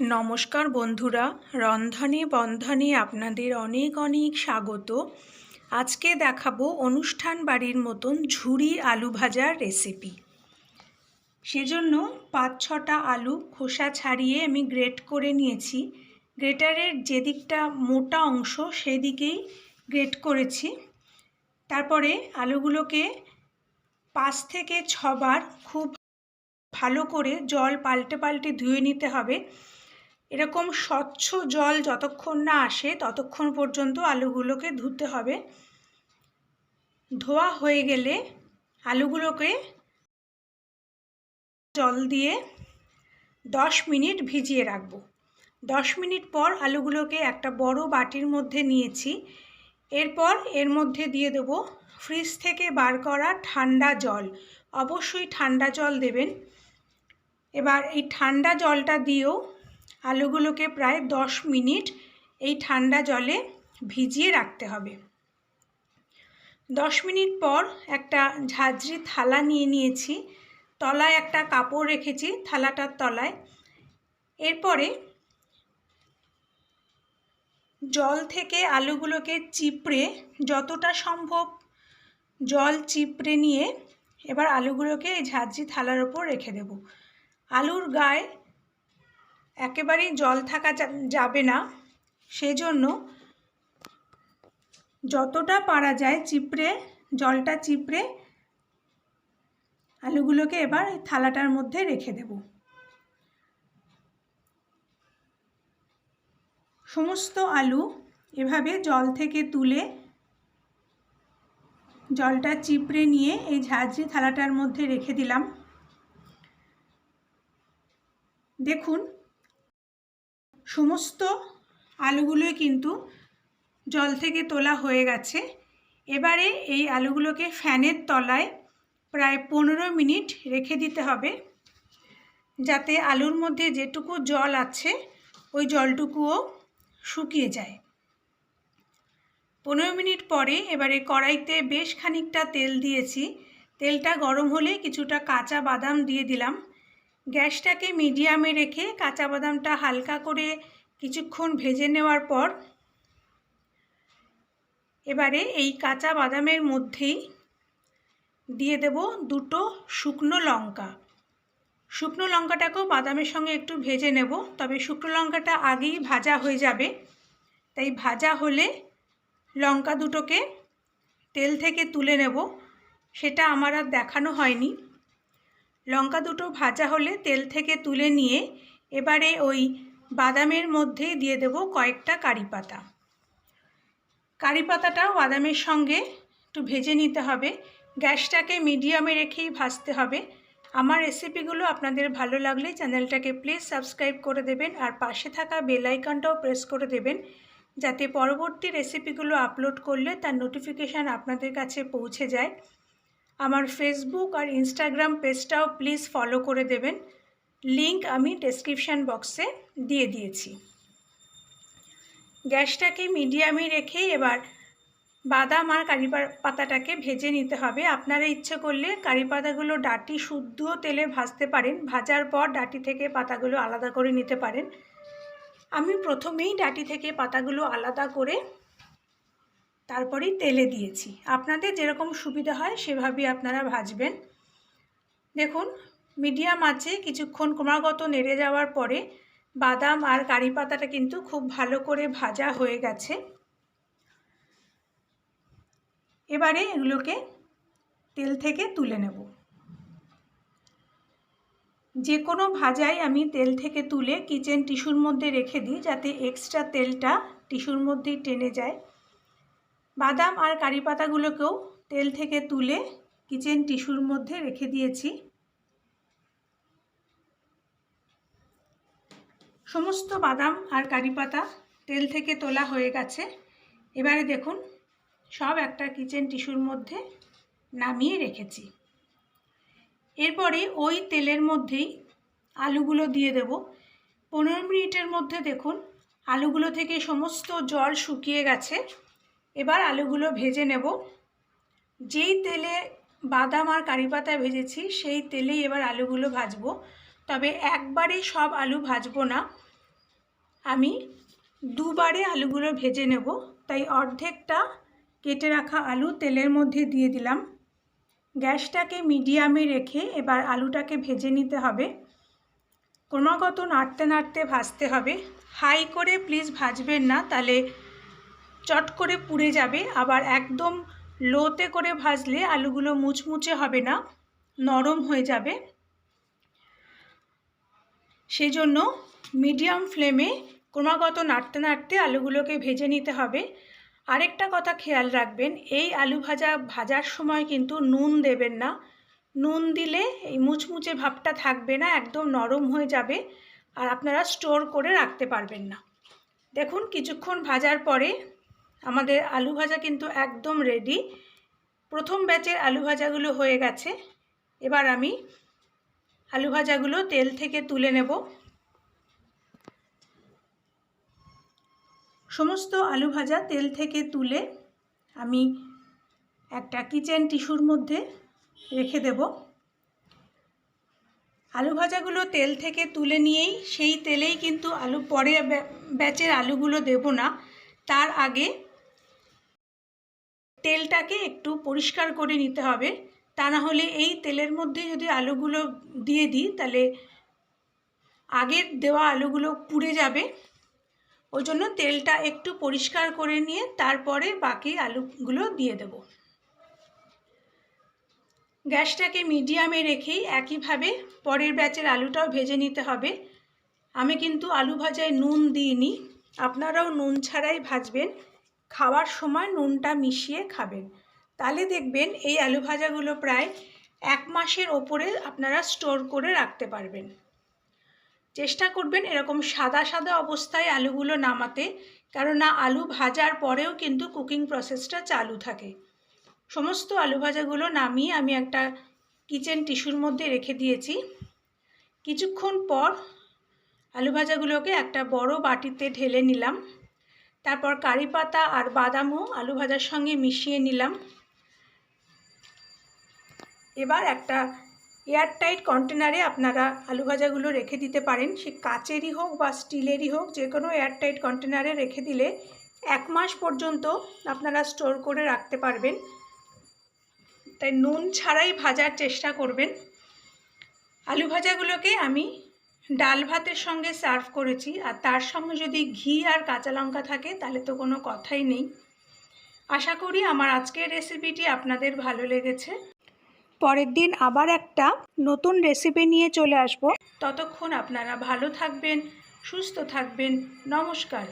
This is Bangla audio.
নমস্কার বন্ধুরা, রন্ধনে বন্ধনে আপনাদের অনেক অনেক স্বাগত। আজকে দেখাবো অনুষ্ঠান বাড়ির মতন ঝুড়ি আলু ভাজার রেসিপি সেজন্য পাঁচ ছটা আলু খোসা ছাড়িয়ে আমি গ্রেট করে নিয়েছি। গ্রেটারের যেদিকটা মোটা অংশ সেদিকেই গ্রেট করেছি। তারপরে আলুগুলোকে পাঁচ থেকে ছবার খুব ভালো করে জল পাল্টে পাল্টে ধুয়ে নিতে হবে। এরকম স্বচ্ছ জল যতক্ষণ না আসে, ততক্ষণ পর্যন্ত আলুগুলোকে ধুতে হবে। ধোয়া হয়ে গেলে আলুগুলোকে জল দিয়ে দশ মিনিট ভিজিয়ে রাখব। দশ মিনিট পর আলুগুলোকে একটা বড় বাটির মধ্যে নিয়েছি। এরপর এর মধ্যে দিয়ে দেবো ফ্রিজ থেকে বার করা ঠান্ডা জল। অবশ্যই ঠান্ডা জল দেবেন। এবার এই ঠান্ডা জলটা দিয়েও আলুগুলোকে প্রায় দশ মিনিট এই ঠান্ডা জলে ভিজিয়ে রাখতে হবে। দশ মিনিট পর একটা ঝাঁঝরি থালা নিয়ে নিয়েছি। তলায় একটা কাপড় রেখেছি থালাটার তলায়। এরপরে জল থেকে আলুগুলোকে চিপড়ে যতটা সম্ভব জল চিপড়ে নিয়ে এবার আলুগুলোকে এই ঝাঁঝরি থালার ওপর রেখে দেব। আলুর গায়ে একেবারেই জল থাকা যাবে না। সেজন্য যতটা পারা যায় চিপড়ে, জলটা চিপড়ে আলুগুলোকে এবার থালাটার মধ্যে রেখে দেব। সমস্ত আলু এভাবে জল থেকে তুলে জলটা চিপড়ে নিয়ে এই ঝাঁঝরি থালাটার মধ্যে রেখে দিলাম। দেখুন সমস্ত আলুগুলোই কিন্তু জল থেকে তোলা হয়ে গেছে। এবারে এই আলুগুলোকে ফ্যানের তলায় প্রায় পনেরো মিনিট রেখে দিতে হবে, যাতে আলুর মধ্যে যেটুকু জল আছে, ওই জলটুকুও শুকিয়ে যায়। পনেরো মিনিট পরে এবারে কড়াইতে বেশ খানিকটা তেল দিয়েছি। তেলটা গরম হলে কিছুটা কাঁচা বাদাম দিয়ে দিলাম। গ্যাসটাকে মিডিয়ামে রেখে কাঁচা বাদামটা হালকা করে কিছুক্ষণ ভেজে নেওয়ার পর এবারে এই কাঁচা বাদামের মধ্যেই দিয়ে দেব দুটো শুকনো লঙ্কা। শুকনো লঙ্কাটাকেও বাদামের সঙ্গে একটু ভেজে নেব, তবে শুকনো লঙ্কাটা আগেই ভাজা হয়ে যাবে। তাই ভাজা হলে লঙ্কা দুটোকে তেল থেকে তুলে নেব। সেটা আমার আর দেখানো হয়নি। লঙ্কা দুটো ভাজা হলে তেল থেকে তুলে নিয়ে এবারে ওই বাদামের মধ্যে দিয়ে দেব কয়েকটা কারি পাতা। কারি পাতাটাও বাদামের সঙ্গে একটু ভেজে নিতে হবে। গ্যাসটাকে মিডিয়ামে রেখেই ভাজতে হবে। আমার রেসিপিগুলো আপনাদের ভালো লাগলে চ্যানেলটাকে প্লিজ সাবস্ক্রাইব করে দেবেন আর পাশে থাকা বেল আইকনটাও প্রেস করে দেবেন যাতে পরবর্তী রেসিপিগুলো আপলোড করলে তার নোটিফিকেশান আপনাদের কাছে পৌঁছে যায়। আমার ফেসবুক আর ইনস্টাগ্রাম পেজটাও প্লিজ ফলো করে দেবেন। লিংক আমি ডেসক্রিপশান বক্সে দিয়ে দিয়েছি। গ্যাসটাকে মিডিয়ামে রেখে এবার বাদাম আর কারি পাতাটাকে ভেজে নিতে হবে। আপনারা ইচ্ছে করলে কারি পাতাগুলো ডাটি শুদ্ধ তেলে ভাজতে পারেন। ভাজার পর ডাটি থেকে পাতাগুলো আলাদা করে নিতে পারেন। আমি প্রথমেই ডাটি থেকে পাতাগুলো আলাদা করে তারপরেই তেলে দিয়েছি। আপনাদের যেরকম সুবিধা হয় সেভাবেই আপনারা ভাজবেন। দেখুন, মিডিয়াম আছে কিছুক্ষণ ক্রমাগত নেড়ে যাওয়ার পরে বাদাম আর কারি পাতাটা কিন্তু খুব ভালো করে ভাজা হয়ে গেছে। এবারে এগুলোকে তেল থেকে তুলে নেব। যে কোনো ভাজাই আমি তেল থেকে তুলে কিচেন টিস্যুর মধ্যে রেখে দিই যাতে এক্সট্রা তেলটা টিস্যুর মধ্যেই টেনে যায়। বাদাম আর কারি পাতাগুলোকেও তেল থেকে তুলে কিচেন টিস্যুর মধ্যে রেখে দিয়েছি। সমস্ত বাদাম আর কারি পাতা তেল থেকে তোলা হয়ে গেছে। এবারে দেখুন, সব একটা কিচেন টিস্যুর মধ্যে নামিয়ে রেখেছি। এরপরে ওই তেলের মধ্যেই আলুগুলো দিয়ে দেব। পনেরো মিনিটের মধ্যে দেখুন, আলুগুলো থেকে সমস্ত জল শুকিয়ে গেছে। এবার আলুগুলো ভেজে নেব। যেই তেলে বাদাম আর কারি পাতা ভেজেছি, সেই তেলেই এবার আলুগুলো ভাজবো। তবে একবারেই সব আলু ভাজবো না। আমি দুবারে আলুগুলো ভেজে নেব। তাই অর্ধেকটা কেটে রাখা আলু তেলের মধ্যে দিয়ে দিলাম। গ্যাসটাকে মিডিয়ামে রেখে এবার আলুটাকে ভেজে নিতে হবে। ক্রমাগত নাড়তে নাড়তে ভাজতে হবে। হাই করে প্লিজ ভাজবেন না, তাহলে চট করে পুড়ে যাবে, আবার একদম লোতে করে ভাজলে আলুগুলো মুচমুচে হবে না, নরম হয়ে যাবে। সেই জন্য মিডিয়াম ফ্লেমে ক্রমাগত নাড়তে নাড়তে আলুগুলোকে ভেজে নিতে হবে। আরেকটা কথা খেয়াল রাখবেন, এই আলু ভাজা ভাজার সময় কিন্তু নুন দেবেন না। নুন দিলে এই মুচমুচে ভাবটা থাকবে না, একদম নরম হয়ে যাবে, আর আপনারা স্টোর করে রাখতে পারবেন না। দেখুন, কিছুক্ষণ ভাজার পরে আমাদের আলু ভাজা কিন্তু একদম রেডি প্রথম ব্যাচের আলু ভাজাগুলো হয়ে গেছে। এবার আমি আলু ভাজাগুলো তেল থেকে তুলে নেব। সমস্ত আলু ভাজা তেল থেকে তুলে আমি একটা কিচেন টিস্যুর মধ্যে রেখে দেব। আলু ভাজাগুলো তেল থেকে তুলে নিয়েই সেই তেলেই কিন্তু আলু পরে ব্যাচের আলুগুলো দেব না। তার আগে তেলটাকে একটু পরিষ্কার করে নিতে হবে। তা না হলে এই তেলের মধ্যে যদি আলুগুলো দিয়ে দিই, তাহলে আগের দেওয়া আলুগুলো পুড়ে যাবে। ওই জন্য তেলটা একটু পরিষ্কার করে নিয়ে তারপরে বাকি আলুগুলো দিয়ে দেব। গ্যাসটাকে মিডিয়ামে রেখেই একইভাবে পরের ব্যাচের আলুটাও ভেজে নিতে হবে। আমি কিন্তু আলু ভাজায় নুন দিইনি। আপনারাও নুন ছাড়াই ভাজবেন। খাওয়ার সময় নুনটা মিশিয়ে খাবেন। তাহলে দেখবেন এই আলু ভাজাগুলো প্রায় এক মাসের ওপরে আপনারা স্টোর করে রাখতে পারবেন। চেষ্টা করবেন এরকম সাদা সাদা অবস্থায় আলুগুলো নামাতে, কেননা আলু ভাজার পরেও কিন্তু কুকিং প্রসেসটা চালু থাকে। সমস্ত আলু ভাজাগুলো নামিয়ে আমি একটা কিচেন টিস্যুর মধ্যে রেখে দিয়েছি। কিছুক্ষণ পর আলু ভাজাগুলোকে একটা বড় বাটিতে ঢেলে নিলাম। তারপর কারি পাতা আর বাদামও আলু ভাজার সঙ্গে মিশিয়ে নিলাম। এবার একটা এয়ারটাইট কন্টেনারে আপনারা আলু ভাজাগুলো রেখে দিতে পারেন। সে কাচেরই হোক বা স্টিলেরই হোক, যে কোনো এয়ারটাইট কন্টেনারে রেখে দিলে এক মাস পর্যন্ত আপনারা স্টোর করে রাখতে পারবেন। তাই নুন ছাড়াই ভাজার চেষ্টা করবেন। আলু ভাজাগুলোকে আমি ডাল ভাতের সঙ্গে সার্ভ করেছি, আর তার সঙ্গে যদি ঘি আর কাঁচা লঙ্কা থাকে, তাহলে তো কোনো কথাই নেই। আশা করি আমার আজকের রেসিপিটি আপনাদের ভালো লেগেছে। পরের দিন আবার একটা নতুন রেসিপি নিয়ে চলে আসব। ততক্ষণ আপনারা ভালো থাকবেন, সুস্থ থাকবেন। নমস্কার।